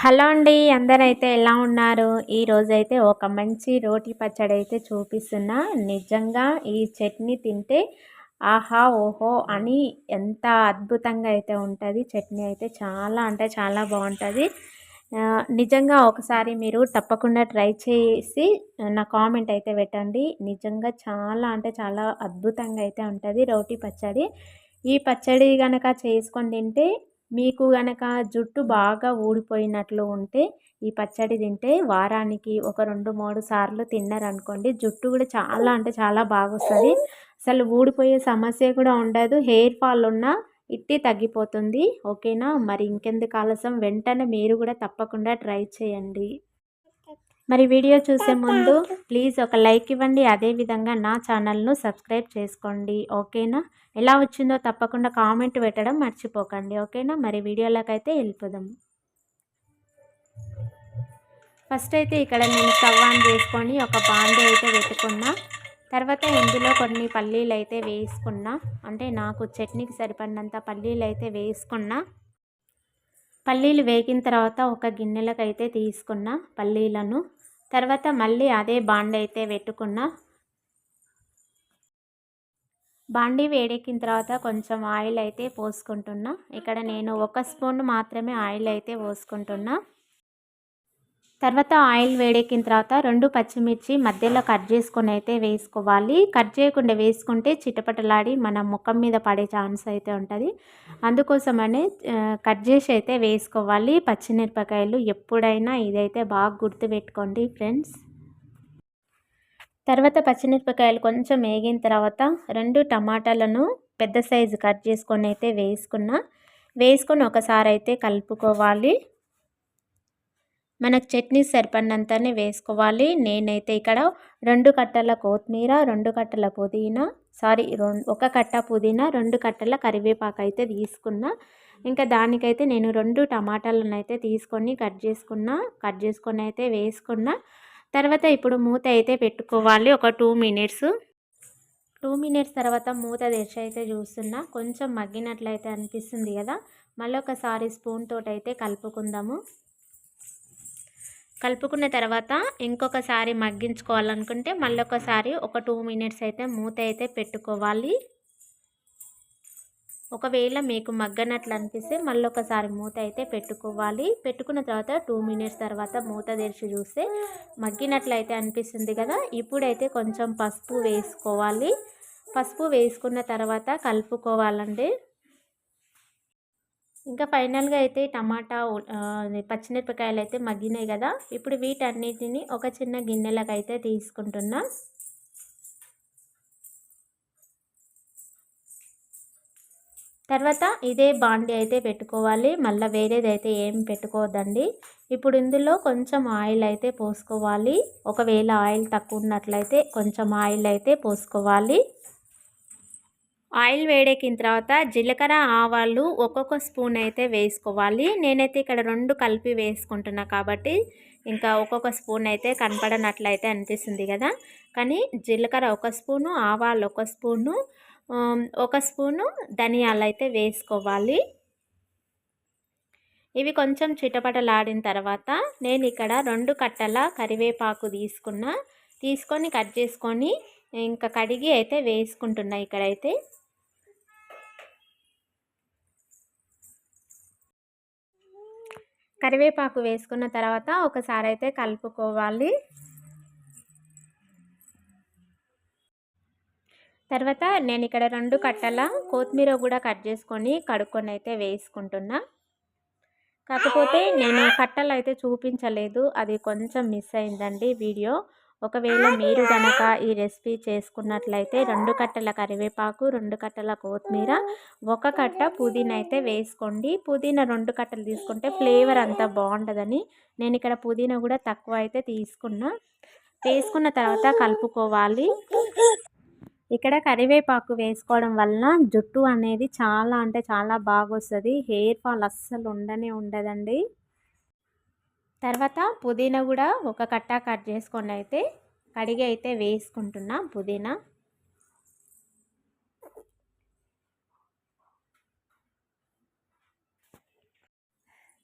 Hello అండి అందరైతే ఎలా ఉన్నారు? ఈరోజైతే ఒక మంచి రోటి పచ్చడి అయితే చూపిస్తున్నా. నిజంగా ఈ చట్నీ తింటే ఆహా ఓహో అని ఎంత అద్భుతంగా అయితే ఉంటుంది. చట్నీ అయితే చాలా అంటే చాలా బాగుంటుంది. నిజంగా ఒకసారి మీరు తప్పకుండా ట్రై చేసి నా కామెంట్ అయితే పెట్టండి. నిజంగా చాలా అంటే చాలా అద్భుతంగా అయితే ఉంటుంది రోటి పచ్చడి. ఈ పచ్చడి కనుక చేసుకొని తింటే మీకు గనక జుట్టు బాగా ఊడిపోయినట్లు ఉంటే ఈ పచ్చడి తింటే వారానికి ఒక రెండు మూడు సార్లు తిన్నారనుకోండి జుట్టు కూడా చాలా అంటే చాలా బాగా వస్తుంది అసలు ఊడిపోయే సమస్య కూడా ఉండదు. హెయిర్ ఫాల్ ఉన్నా ఇట్టి తగ్గిపోతుంది. ఓకేనా? మరి ఇంకెందుకు ఆలస్యం? వెంటనే మీరు కూడా తప్పకుండా ట్రై చేయండి. మరి వీడియో చూసే ముందు ప్లీజ్ ఒక లైక్ ఇవ్వండి. అదేవిధంగా నా ఛానల్ను సబ్స్క్రైబ్ చేసుకోండి. ఓకేనా? ఎలా వచ్చిందో తప్పకుండా కామెంట్ పెట్టడం మర్చిపోకండి. ఓకేనా? మరి వీడియోలోకి అయితే వెళ్ళిపోదాం. ఫస్ట్ అయితే ఇక్కడ నేను స్టవ్ ఆన్ చేసుకొని ఒక బాండి అయితే పెట్టుకున్నా. తర్వాత ఇందులో కొన్ని పల్లీలు అయితే వేసుకున్నా. అంటే నాకు చట్నీకి సరిపడినంత పల్లీలు అయితే వేసుకున్నా. పల్లీలు వేగిన తర్వాత ఒక గిన్నెలకు అయితే తీసుకున్న పల్లీలను. తర్వాత మళ్ళీ అదే బాండి అయితే పెట్టుకున్నా. బాండి వేడెక్కిన తర్వాత కొంచెం ఆయిల్ అయితే పోసుకుంటున్నా. ఇక్కడ నేను ఒక స్పూన్ మాత్రమే ఆయిల్ అయితే పోసుకుంటున్నా. తర్వాత ఆయిల్ వేడెక్కిన తర్వాత రెండు పచ్చిమిర్చి మధ్యలో కట్ చేసుకొని అయితే వేసుకోవాలి. కట్ చేయకుండా వేసుకుంటే చిటపటలాడి మన ముఖం మీద పడే ఛాన్స్ అయితే ఉంటుంది. అందుకోసమనే కట్ చేసి అయితే వేసుకోవాలి. పచ్చిమిరపకాయలు ఎప్పుడైనా ఇదైతే బాగా గుర్తుపెట్టుకోండి ఫ్రెండ్స్. తర్వాత పచ్చిమిరపకాయలు కొంచెం వేగిన తర్వాత రెండు టమాటాలను పెద్ద సైజు కట్ చేసుకొని అయితే వేసుకున్న. వేసుకొని ఒకసారి అయితే కలుపుకోవాలి. మనకు చట్నీ సరిపడినంతనే వేసుకోవాలి. నేనైతే ఇక్కడ రెండు కట్టల కొత్తిమీర రెండు కట్టల పుదీనా సారీ ఒక కట్ట పుదీనా రెండు కట్టల కరివేపాకు అయితే తీసుకున్నా. ఇంకా దానికైతే నేను రెండు టమాటాలను అయితే తీసుకొని కట్ చేసుకున్నా. కట్ చేసుకొని అయితే వేసుకున్నా. తర్వాత ఇప్పుడు మూత అయితే పెట్టుకోవాలి. ఒక టూ మినిట్స్. టూ మినిట్స్ తర్వాత మూత తెరిచి అయితే చూస్తున్నా. కొంచెం మగ్గినట్లయితే అనిపిస్తుంది కదా. మళ్ళీ ఒకసారి స్పూన్ తోటి అయితే కలుపుకుందాము. కలుపుకున్న తర్వాత ఇంకొకసారి మగ్గించుకోవాలనుకుంటే మళ్ళీ ఒకసారి ఒక టూ మినిట్స్ అయితే మూత అయితే పెట్టుకోవాలి. ఒకవేళ మీకు మగ్గనట్లు అనిపిస్తే మళ్ళీ ఒకసారి మూత అయితే పెట్టుకోవాలి. పెట్టుకున్న తర్వాత టూ మినిట్స్ తర్వాత మూత తెరిచి చూస్తే మగ్గినట్లయితే అనిపిస్తుంది కదా. ఇప్పుడైతే కొంచెం పసుపు వేసుకోవాలి. పసుపు వేసుకున్న తర్వాత కలుపుకోవాలండి. ఇంకా ఫైనల్గా అయితే టమాటా పచ్చిమిరపకాయలు అయితే మగ్గినాయి కదా. ఇప్పుడు వీటన్నిటిని ఒక చిన్న గిన్నెలకు అయితే తీసుకుంటున్నాం. తర్వాత ఇదే బాండి అయితే పెట్టుకోవాలి. మళ్ళీ వేరేది అయితే ఏం పెట్టుకోవద్దండి. ఇప్పుడు ఇందులో కొంచెం ఆయిల్ అయితే పోసుకోవాలి. ఒకవేళ ఆయిల్ తక్కువ ఉన్నట్లయితే కొంచెం ఆయిల్ అయితే పోసుకోవాలి. ఆయిల్ వేడెక్కిన తర్వాత జీలకర్ర ఆవాలు ఒక్కొక్క స్పూన్ అయితే వేసుకోవాలి. నేనైతే ఇక్కడ రెండు కలిపి వేసుకుంటున్నా కాబట్టి ఇంకా ఒక్కొక్క స్పూన్ అయితే కనపడనట్లయితే అనిపిస్తుంది కదా. కానీ జీలకర్ర ఒక స్పూను ఆవాలు ఒక స్పూను ఒక స్పూను ధనియాలు అయితే వేసుకోవాలి. ఇవి కొంచెం చిటపటలాడిన తర్వాత నేను ఇక్కడ రెండు కట్టల కరివేపాకు తీసుకున్న. తీసుకొని కట్ చేసుకొని ఇంకా కడిగి అయితే వేసుకుంటున్నా ఇక్కడైతే. కరివేపాకు వేసుకున్న తర్వాత ఒకసారి అయితే కలుపుకోవాలి. తర్వాత నేను ఇక్కడ రెండు కట్టల కొత్తిమీర కూడా కట్ చేసుకొని కడుక్కొని అయితే వేసుకుంటున్నా. కాకపోతే నేను కట్టలు అయితే చూపించలేదు. అది కొంచెం మిస్ అయిందండి వీడియో. ఒకవేళ మీరు కనుక ఈ రెసిపీ చేసుకున్నట్లయితే రెండు కట్టల కరివేపాకు రెండు కట్టల కొత్తిమీర ఒక కట్ట పుదీనా అయితే వేసుకోండి. పుదీనా రెండు కట్టలు తీసుకుంటే ఫ్లేవర్ అంతా బాగుంటుందని నేను ఇక్కడ పుదీనా కూడా తక్కువ అయితే తీసుకున్నా. వేసుకున్న తర్వాత కలుపుకోవాలి. ఇక్కడ కరివేపాకు వేసుకోవడం వలన జుట్టు అనేది చాలా అంటే చాలా బాగా వస్తుంది హెయిర్ ఫాల్ అస్సలు ఉండనే ఉండదండి. తర్వాత పుదీనా కూడా ఒక కట్ట కట్ చేసుకొని అయితే కడిగి అయితే వేసుకుంటున్నా పుదీనా.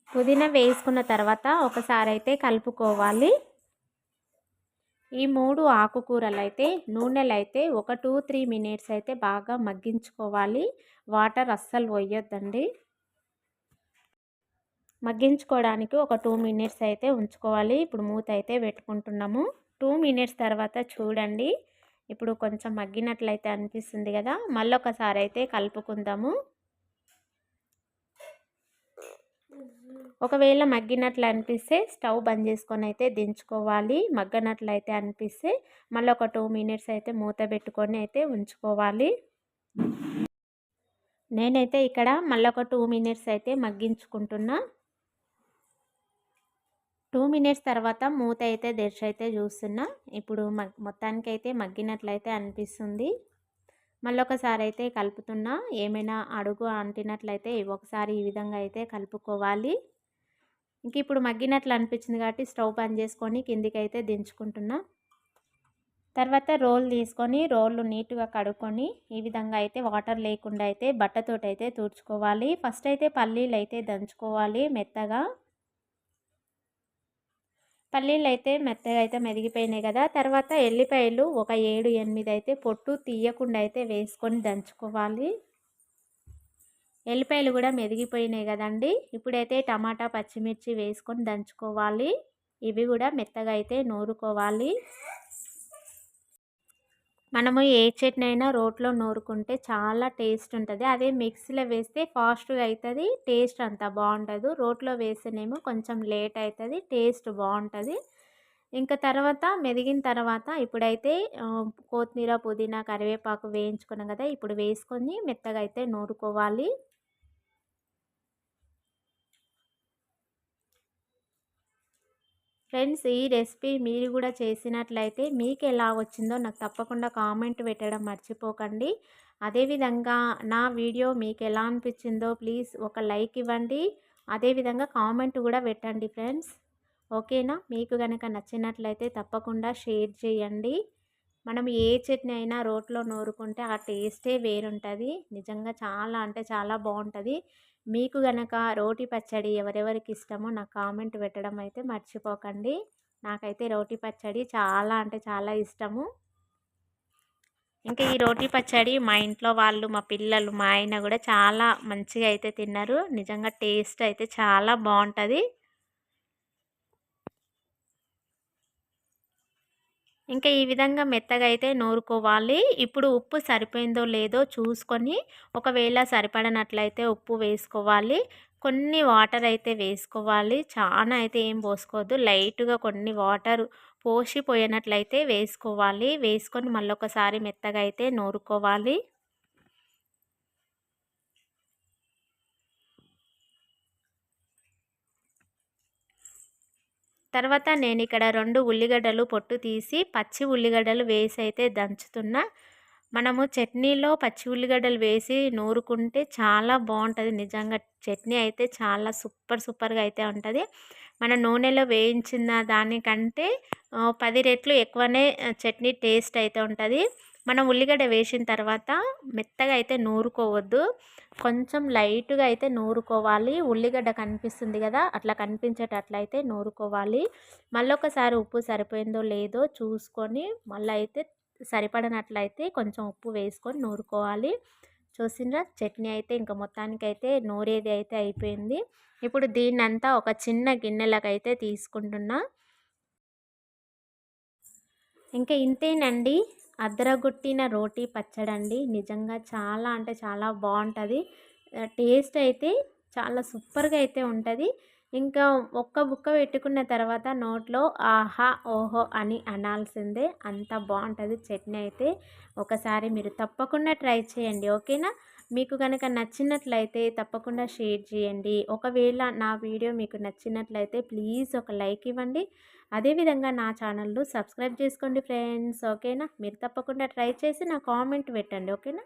పుదీనా వేసుకున్న తర్వాత ఒకసారి అయితే కలుపుకోవాలి. ఈ మూడు ఆకుకూరలు అయితే నూనెలు అయితే ఒక టూ త్రీ మినిట్స్ అయితే బాగా మగ్గించుకోవాలి. వాటర్ అస్సలు పోయొద్దండి. మగ్గించుకోవడానికి ఒక టూ మినిట్స్ అయితే ఉంచుకోవాలి. ఇప్పుడు మూత అయితే పెట్టుకుంటున్నాము. టూ మినిట్స్ తర్వాత చూడండి. ఇప్పుడు కొంచెం మగ్గినట్లయితే అనిపిస్తుంది కదా. మళ్ళొకసారి అయితే కలుపుకుందాము. ఒకవేళ మగ్గినట్లు అనిపిస్తే స్టవ్ బంద్ చేసుకొని అయితే దించుకోవాలి. మగ్గనట్లయితే అనిపిస్తే మళ్ళీ ఒక టూ మినిట్స్ అయితే మూత పెట్టుకొని అయితే ఉంచుకోవాలి. నేనైతే ఇక్కడ మళ్ళీ ఒక టూ మినిట్స్ అయితే మగ్గించుకుంటున్నా. టూ మినిట్స్ తర్వాత మూత అయితే దర్శ అయితే చూస్తున్నా. ఇప్పుడు మొత్తానికి అయితే మగ్గినట్లయితే అనిపిస్తుంది. మళ్ళీ ఒకసారి అయితే కలుపుతున్నా. ఏమైనా అడుగు అంటినట్లయితే ఒకసారి ఈ విధంగా అయితే కలుపుకోవాలి. ఇంక ఇప్పుడు మగ్గినట్లు అనిపించింది కాబట్టి స్టవ్ బంద్ చేసుకొని కిందికి అయితే దించుకుంటున్నా. తర్వాత రోల్ తీసుకొని రోళ్ళు నీట్గా కడుక్కొని ఈ విధంగా అయితే వాటర్ లేకుండా అయితే బట్టతోటి అయితే తుడుచుకోవాలి. ఫస్ట్ అయితే పల్లీలు అయితే దంచుకోవాలి మెత్తగా. పల్లీలు అయితే మెత్తగా అయితే మెదిగిపోయినాయి కదా తర్వాత ఎల్లిపాయలు ఒక ఏడు ఎనిమిది అయితే పొట్టు తీయకుండా అయితే వేసుకొని దంచుకోవాలి. ఎల్లిపాయలు కూడా మెదిగిపోయినాయి కదండి ఇప్పుడైతే టమాటా పచ్చిమిర్చి వేసుకొని దంచుకోవాలి. ఇవి కూడా మెత్తగా అయితే నూరుకోవాలి. మనము ఏ చట్నీ అయినా రోట్లో నూరుకుంటే చాలా టేస్ట్ ఉంటుంది అదే మిక్సీలో వేస్తే ఫాస్ట్గా అవుతుంది టేస్ట్ అంత బాగుండదు రోట్లో వేస్తేనేమో కొంచెం లేట్ అవుతుంది టేస్ట్ బాగుంటుంది ఇంకా తర్వాత మెదిగిన తర్వాత ఇప్పుడైతే కొత్తిమీర పుదీనా కరివేపాకు వేయించుకున్నాం కదా ఇప్పుడు వేసుకొని మెత్తగా అయితే నూరుకోవాలి. ఫ్రెండ్స్ ఈ రెసిపీ మీరు కూడా చేసినట్లయితే మీకు ఎలా వచ్చిందో నాకు తప్పకుండా కామెంట్ పెట్టడం మర్చిపోకండి. అదేవిధంగా నా వీడియో మీకు ఎలా అనిపించిందో ప్లీజ్ ఒక లైక్ ఇవ్వండి. అదేవిధంగా కామెంట్ కూడా పెట్టండి ఫ్రెండ్స్. ఓకేనా? మీకు కనుక నచ్చినట్లయితే తప్పకుండా షేర్ చేయండి. మనం ఏ చట్నీ అయినా రోట్లో నూరుకుంటే ఆ టేస్టే వేరుంటుంది. నిజంగా చాలా అంటే చాలా బాగుంటుంది. మీకు గనక రోటి పచ్చడి ఎవరెవరికి ఇష్టమో నాకు కామెంట్ పెట్టడం అయితే మర్చిపోకండి. నాకైతే రోటి పచ్చడి చాలా అంటే చాలా ఇష్టము. ఇంకా ఈ రోటి పచ్చడి మా ఇంట్లో వాళ్ళు మా పిల్లలు మా ఆయన కూడా చాలా మంచిగా అయితే తిన్నారు. నిజంగా టేస్ట్ అయితే చాలా బాగుంటుంది. ఇంకా ఈ విధంగా మెత్తగా అయితే నూరుకోవాలి. ఇప్పుడు ఉప్పు సరిపోయిందో లేదో చూసుకొని ఒకవేళ సరిపడనట్లయితే ఉప్పు వేసుకోవాలి. కొన్ని వాటర్ అయితే వేసుకోవాలి. చాలా అయితే ఏం పోసుకోవద్దు. లైట్గా కొన్ని వాటర్ పోసిపోయినట్లయితే వేసుకోవాలి. వేసుకొని మళ్ళీ ఒకసారి మెత్తగా అయితే నూరుకోవాలి. తర్వాత నేను ఇక్కడ రెండు ఉల్లిగడ్డలు పొట్టు తీసి పచ్చి ఉల్లిగడ్డలు వేసి అయితే దంచుతున్నా. మనము చట్నీలో పచ్చి ఉల్లిగడ్డలు వేసి నూరుకుంటే చాలా బాగుంటుంది. నిజంగా చట్నీ అయితే చాలా సూపర్ సూపర్గా అయితే ఉంటుంది. మన నూనెలో వేయించిన దానికంటే పది రెట్లు ఎక్కువనే చట్నీ టేస్ట్ అయితే ఉంటుంది. మనం ఉల్లిగడ్డ వేసిన తర్వాత మెత్తగా అయితే నూరుకోవద్దు. కొంచెం లైట్గా అయితే నూరుకోవాలి. ఉల్లిగడ్డ కనిపిస్తుంది కదా అట్లా కనిపించేటట్లయితే నూరుకోవాలి. మళ్ళొకసారి ఉప్పు సరిపోయిందో లేదో చూసుకొని మళ్ళీ అయితే సరిపడినట్లయితే కొంచెం ఉప్పు వేసుకొని నూరుకోవాలి. చూసిండ్రా? చట్నీ అయితే ఇంకా మొత్తానికైతే నూరేది అయితే అయిపోయింది. ఇప్పుడు దీన్నంతా ఒక చిన్న గిన్నెలకైతే తీసుకుంటున్నా. ఇంకా ఇంతేనండి. అద్దరగొట్టిన రోటీ పచ్చడండి. నిజంగా చాలా అంటే చాలా బాగుంటుంది టేస్ట్ అయితే చాలా సూపర్గా అయితే ఉంటుంది. ఇంకా ఒక్క బుక్క పెట్టుకున్న తర్వాత నోట్లో ఆహా ఓహో అని అనాల్సిందే. అంత బాగుంటుంది చట్నీ అయితే. ఒకసారి మీరు తప్పకుండా ట్రై చేయండి. ఓకేనా? మీకు కనుక నచ్చినట్లయితే తప్పకుండా షేర్ చేయండి. ఒకవేళ నా వీడియో మీకు నచ్చినట్లయితే ప్లీజ్ ఒక లైక్ ఇవ్వండి. అదేవిధంగా నా ఛానల్ను సబ్స్క్రైబ్ చేసుకోండి ఫ్రెండ్స్. ఓకేనా? మీరు తప్పకుండా ట్రై చేసి నా కామెంట్ పెట్టండి. ఓకేనా?